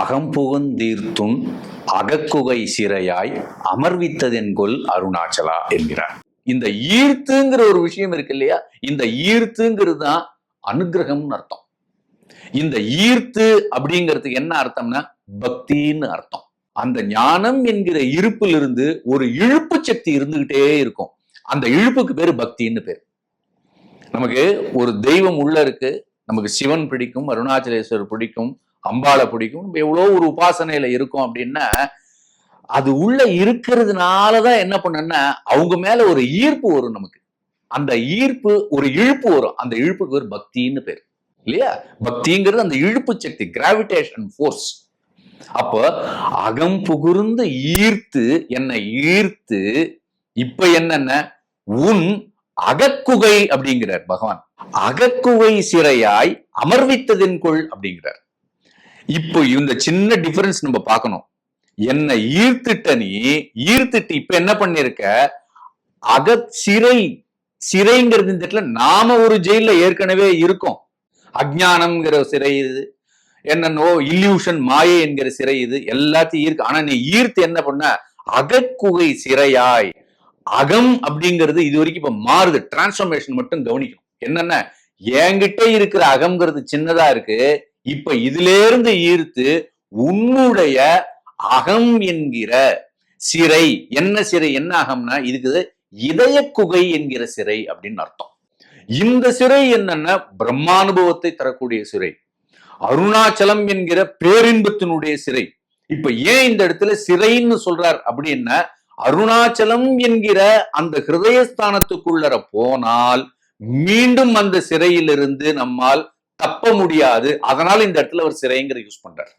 அகம்புகுந்தீர்த்துன் அகக்குகை சிறையாய் அமர்வித்ததென்கொல் அருணாச்சலா என்கிறார். இந்த ஈர்த்துங்கிற ஒரு விஷயம் இருக்கு இல்லையா? இந்த ஈர்த்துங்கிறது தான் அனுகிரகம்னு அர்த்தம். இந்த ஈர்த்து அப்படிங்கிறதுக்கு என்ன அர்த்தம்னா பக்தின்னு அர்த்தம். அந்த ஞானம் என்கிற இருப்பிலிருந்து ஒரு இழுப்பு சக்தி இருந்துகிட்டே இருக்கும். அந்த இழுப்புக்கு பேரு பக்தின்னு பேர். நமக்கு ஒரு தெய்வம் உள்ள இருக்கு. நமக்கு சிவன் பிடிக்கும் அருணாச்சலேஸ்வரர் பிடிக்கும் அம்பாளை பிடிக்கும். நம்ம எவ்வளோ ஒரு உபாசனையில இருக்கோம் அப்படின்னா அது உள்ள இருக்கிறதுனாலதான் என்ன பண்ணனா அவங்க மேல ஒரு ஈர்ப்பு வரும் நமக்கு. அந்த ஈர்ப்பு ஒரு இழுப்பு வரும். அந்த இழுப்புக்கு ஒரு பக்தின்னு பேர். இல்லையா? பக்திங்கிறது அந்த இழுப்பு சக்தி கிராவிடேஷன் ஃபோர்ஸ் அப்போ அகம் புகுர்ந்து ஈர்த்து என்னை ஈர்த்து இப்ப என்னென்ன? உன் அகக்குகை அப்படிங்கிறார் பகவான். அகக்குகை சிறையாய் அமர்வித்ததின் கொள் அப்படிங்கிறார். இப்போ இந்த சின்ன டிஃபரன்ஸ் நம்ம பார்க்கணும். என்னை ஈர்த்துட்ட நீ ஈர்த்துட்டு இப்ப என்ன பண்ணிருக்க? அக சிறை சிறைங்கிறது இந்த இடத்துல நாம ஒரு ஜெயில ஏற்கனவே இருக்கோம். அஜ்ஞானம்ங்கிற சிறை இது. என்னன்னோ இல்யூஷன் மாயை என்கிற சிறை இது. எல்லாத்தையும் இருக்கு ஆனா நீ ஈர்த்து என்ன பண்ண? அகக்குகை சிறையாய். அகம் அப்படிங்கிறது இது வரைக்கும் இப்ப மாறுது. டிரான்ஸ்ஃபர்மேஷன் மட்டும் கவனிக்கும் என்னென்ன? என்கிட்ட இருக்கிற அகம்ங்கிறது சின்னதா இருக்கு. இப்ப இதுல இருந்து ஈர்த்து உன்னுடைய அகம் என்கிற சிறை என்ன சிறை என்ன அகம்னா இதுக்கு இதய குகை என்கிற சிறை அப்படின்னு அர்த்தம். இந்த சிறை என்னன்னா பிரம்மானுபவத்தை தரக்கூடிய சிறை. அருணாச்சலம் என்கிற பேரின்பத்தினுடைய சிறை. இப்ப ஏன் இந்த இடத்துல சிறைன்னு சொல்றார் அப்படின்னா அருணாச்சலம் என்கிற அந்த ஹிருதயஸ்தானத்துக்குள்ளர போனால் மீண்டும் அந்த சிறையிலிருந்து நம்மால் தப்ப முடியாது. அதனால இந்த இடத்துல ஒரு சிறைங்கிற யூஸ் பண்றார்.